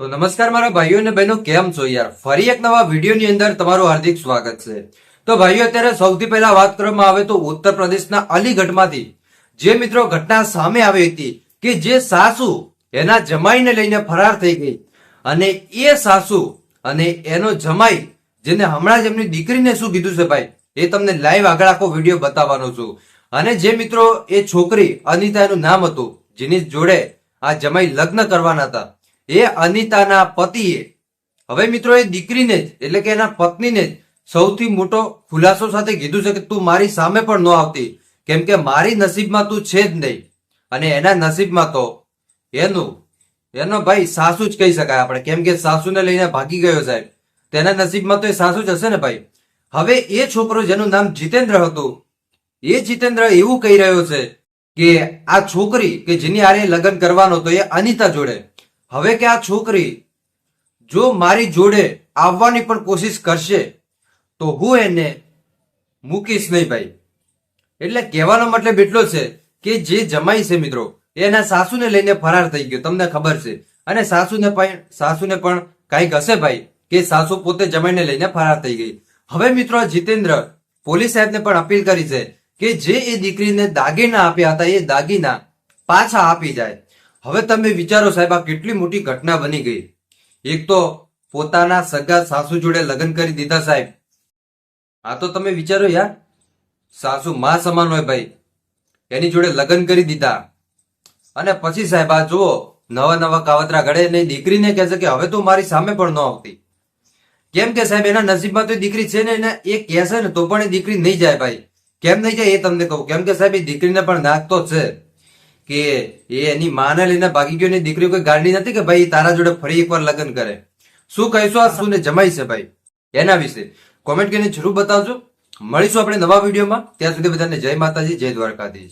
તો નમસ્કાર મારા ભાઈઓ અને બહેનો, કેમ છો યાર? ફરી એક નવા વિડીયોની અંદર તમારું હાર્દિક સ્વાગત છે. તો ભાઈઓ, અત્યારે સૌથી પહેલા વાત કરવામાં આવે તો ઉત્તર પ્રદેશના અલીગઢમાંથી જે મિત્રો ઘટના સામે આવી હતી કે જે સાસુ એના જમાઈને લઈને ફરાર થઈ ગઈ અને એ સાસુ અને એનો જમાઈ, જેને હમણાં જ એમની દીકરીને શું કીધું છે ભાઈ, એ તમને લાઈવ આગળ આખો વીડિયો બતાવવાનો છું. અને જે મિત્રો એ છોકરી અનિતા એનું નામ હતું, જેની જોડે આ જમાઈ લગ્ન કરવાના હતા, એ અનિતાના પતિએ. હવે મિત્રો એ દીકરીને જ, એટલે કે એના પત્નીને જ સૌથી મોટો ખુલાસો સાથે કીધું છે કે તું મારી સામે પણ ન આવતી, કેમ કે મારી નસીબમાં તું છે જ નહીં. અને એના નસીબમાં તો એનું, એનો ભાઈ સાસુ જ કહી શકાય આપણે, કેમ કે સાસુને લઈને ભાગી ગયો સાહેબ. તેના નસીબમાં તો એ સાસુ જ હશે ને ભાઈ. હવે એ છોકરો જેનું નામ જીતેન્દ્ર હતું એ જીતેન્દ્ર એવું કહી રહ્યો છે કે આ છોકરી કે જેની આરે લગ્ન કરવાનો તો એ અનિતા જોડે. હવે કે આ છોકરી જો મારી જોડે આવવાની પણ કોશિશ કરશે, તો હું એને મૂકીશ નહીં ભાઈ. એટલે કહેવાનો મતલબ એટલો છે કે જે જમાઈ છે મિત્રો એના સાસુને લઈને ફરાર થઈ ગયો, તમને ખબર છે. અને સાસુને પણ સાસુને પણ કાંઈક હશે ભાઈ, કે સાસુ પોતે જમાઈને લઈને ફરાર થઈ ગઈ. હવે મિત્રો જીતેન્દ્ર પોલીસ સાહેબને પણ અપીલ કરી છે કે જે એ દીકરીને દાગીના આપ્યા હતા, એ દાગીના પાછા આપી જાય. હવે તમે વિચારો સાહેબ, આ કેટલી મોટી ઘટના બની ગઈ. એક તો પોતાના સગા સાસુ જોડે લગ્ન કરી દીધા સાહેબ. આ તો તમે વિચારો યાર. સાસુ માં સમાન હોય ભાઈ. એની જોડે લગ્ન કરી દીધા. અને પછી સાહેબ, આ જુઓ, નવા નવા કાવતરા ઘડે ને દીકરીને કહે છે કે હવે તું મારી સામે પણ ન આવતી. કેમ કે સાહેબ, એના નસીબમાં તો દીકરી છે ને, એને એ કહેશે ને, તો પણ એ દીકરી નહીં જાય ભાઈ. કેમ નહીં જાય એ તમને કહું? કેમ કે સાહેબ, એ દીકરીને પણ નાખતો છે કે એ એની માને લઈને ભાગી ગયો દીકરી કોઈ ગાડી નથી કે ભાઈ તારા જોડે ફરી એકવાર લગ્ન કરે? શું કહીશું આ શું ને જમાઈ છે ભાઈ? એના વિશે કોમેન્ટ કરીને જરૂર બતાવજો. મળીશું આપણે નવા વિડીયોમાં. ત્યાં સુધી બધાને જય માતાજી, જય દ્વારકાધીશ.